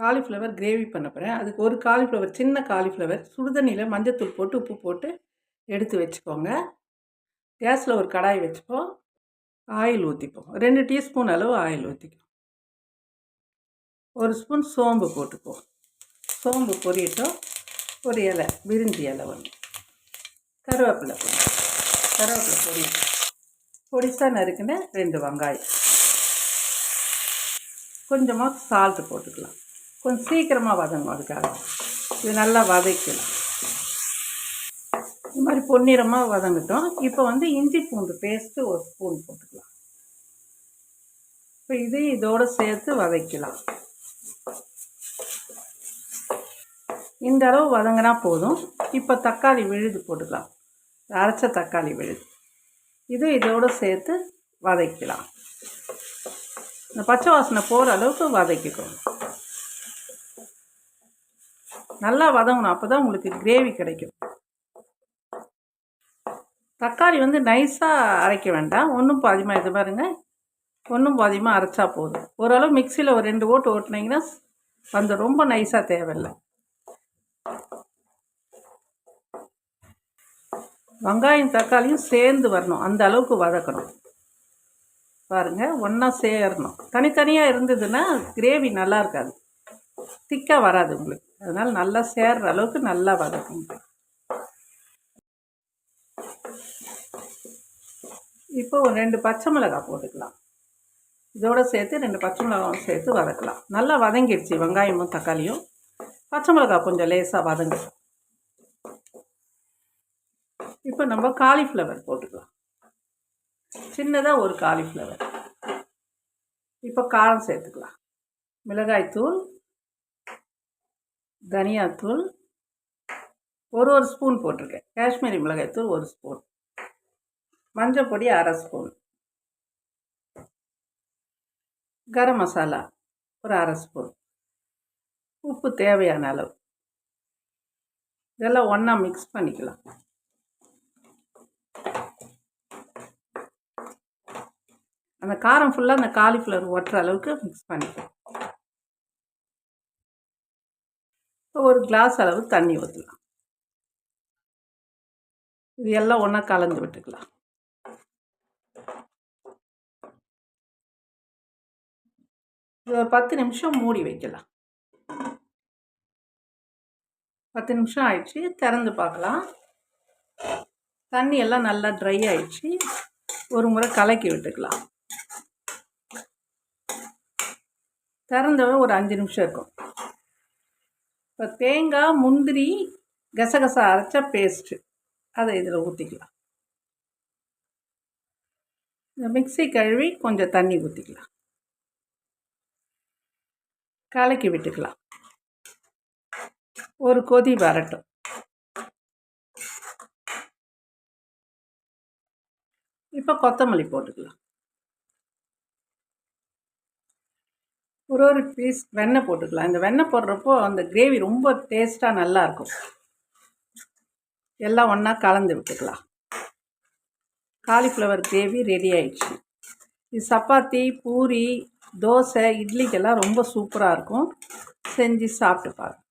Cauliflower gravy பண்ண போகிறேன் அதுக்கு ஒரு காலிஃப்ளவர் சின்ன காலிஃப்ளவர் சுடுதண்ணியில் மஞ்சத்தூள் போட்டு உப்பு போட்டு எடுத்து வச்சுக்கோங்க. கேஸில் ஒரு கடாய் வச்சுப்போம். ஆயில் ஊற்றிப்போம் ரெண்டு டீஸ்பூன் அளவு ஆயில் ஊற்றிக்கும் ஒரு ஸ்பூன் சோம்பு போட்டுப்போம் சோம்பு பொரியட்டும். ஒரு இலை விரிஞ்சி இலை ஒன்று கருவேப்பிலை போடும் கருவேப்பிலை பொரியட்டும் பொடிசாக நறுக்குன்னு ரெண்டு வெங்காயம். கொஞ்சமாக சால்ட்டு போட்டுக்கலாம். கொஞ்சம் சீக்கிரமாக வதங்கும் அதுக்காக. இது நல்லா வதக்கணும். இது மாதிரி பொன்னிறமாக வதங்கட்டும். இப்போ வந்து இஞ்சி பூண்டு பேஸ்ட்டு ஒரு ஸ்பூன் போட்டுக்கலாம். இப்போ இது இதோடு சேர்த்து வதக்கலாம். இந்த அளவு வதங்கினா போதும். இப்போ தக்காளி விழுது போட்டுக்கலாம். அரைச்ச தக்காளி விழுது. இது இதோடு சேர்த்து வதக்கலாம். இந்த பச்சை வாசனை போகிற அளவுக்கு வதக்கிக்கணும் நல்லா வதங்கணும். அப்போ தான் உங்களுக்கு கிரேவி கிடைக்கும். தக்காளி வந்து நைஸாக அரைக்க வேண்டாம். ஒன்றும் பாதிமாக இது பாருங்க. ஒன்றும் பாதியமாக அரைச்சா போதும். ஓரளவு மிக்சியில் ஒரு ரெண்டு ஓட்டு ஓட்டினீங்கன்னா அந்த ரொம்ப நைஸாக தேவையில்லை. வெங்காயம் தக்காளியும் சேர்ந்து வரணும். அந்த அளவுக்கு வதக்கணும். பாருங்கள் ஒன்றா சேரணும். தனித்தனியாக இருந்ததுன்னா கிரேவி நல்லா இருக்காது. திக்காக வராது உங்களுக்கு. அதனால் நல்லா சேர்ற அளவுக்கு நல்லா வதக்குங்க. இப்போ ஒரு ரெண்டு பச்சை மிளகாய் போட்டுக்கலாம். இதோடு சேர்த்து ரெண்டு பச்சை மிளகாவும் சேர்த்து வதக்கலாம். நல்லா வதங்கிடுச்சு வெங்காயமும் தக்காளியும். பச்சை மிளகாய் கொஞ்சம் லேசாக வதங்க. இப்போ நம்ம காலிஃப்ளவர் போட்டுக்கலாம். சின்னதாக ஒரு காலிஃப்ளவர் இப்போ காரம் சேர்த்துக்கலாம். மிளகாய்த்தூள் தனியாத்தூள் ஒரு ஒரு ஸ்பூன் போட்டிருக்கேன். காஷ்மீரி மிளகாய்த்தூள் ஒரு ஸ்பூன். மஞ்சள் பொடி அரை ஸ்பூன். கரம் மசாலா ஒரு அரை ஸ்பூன். உப்பு தேவையான அளவு. இதெல்லாம் ஒன்றா மிக்ஸ் பண்ணிக்கலாம். அந்த காரம் ஃபுல்லாக அந்த காலிஃப்ளவர் ஒட்டுற அளவுக்கு மிக்ஸ் பண்ணிக்கலாம். ஒரு கிளாஸ் அளவு தண்ணி ஊற்றலாம் இது எல்லாம் ஒன்றா கலந்து விட்டுக்கலாம். இது ஒரு பத்து நிமிஷம் மூடி வைக்கலாம். பத்து நிமிஷம் ஆயிடுச்சு. திறந்து பார்க்கலாம். தண்ணி எல்லாம் நல்லா ட்ரை ஆயிடுச்சு. ஒரு முறை கலக்கி விட்டுக்கலாம். திறந்தவ ஒரு அஞ்சு நிமிஷம் இருக்கும். இப்போ தேங்காய் முந்திரி கசகசா அரைச்ச பேஸ்ட்டு அதை இதில் ஊற்றிக்கலாம் இந்த மிக்சி கழுவி கொஞ்சம் தண்ணி ஊற்றிக்கலாம் கலக்கி விட்டுக்கலாம். ஒரு கொதி வரட்டும். இப்போ கொத்தமல்லி போட்டுக்கலாம். ஒரு ஒரு பீஸ் வெண்ணெய் போட்டுக்கலாம். இந்த வெண்ணெய் போடுறப்போ அந்த கிரேவி ரொம்ப டேஸ்ட்டாக நல்லாயிருக்கும் எல்லாம் ஒன்றா கலந்து விட்டுக்கலாம். காலிஃப்ளவர் கிரேவி ரெடி ஆயிடுச்சு. இது சப்பாத்தி பூரி தோசை இட்லிக்கெல்லாம் ரொம்ப சூப்பராக இருக்கும். செஞ்சு சாப்பிட்டு பாருங்கள்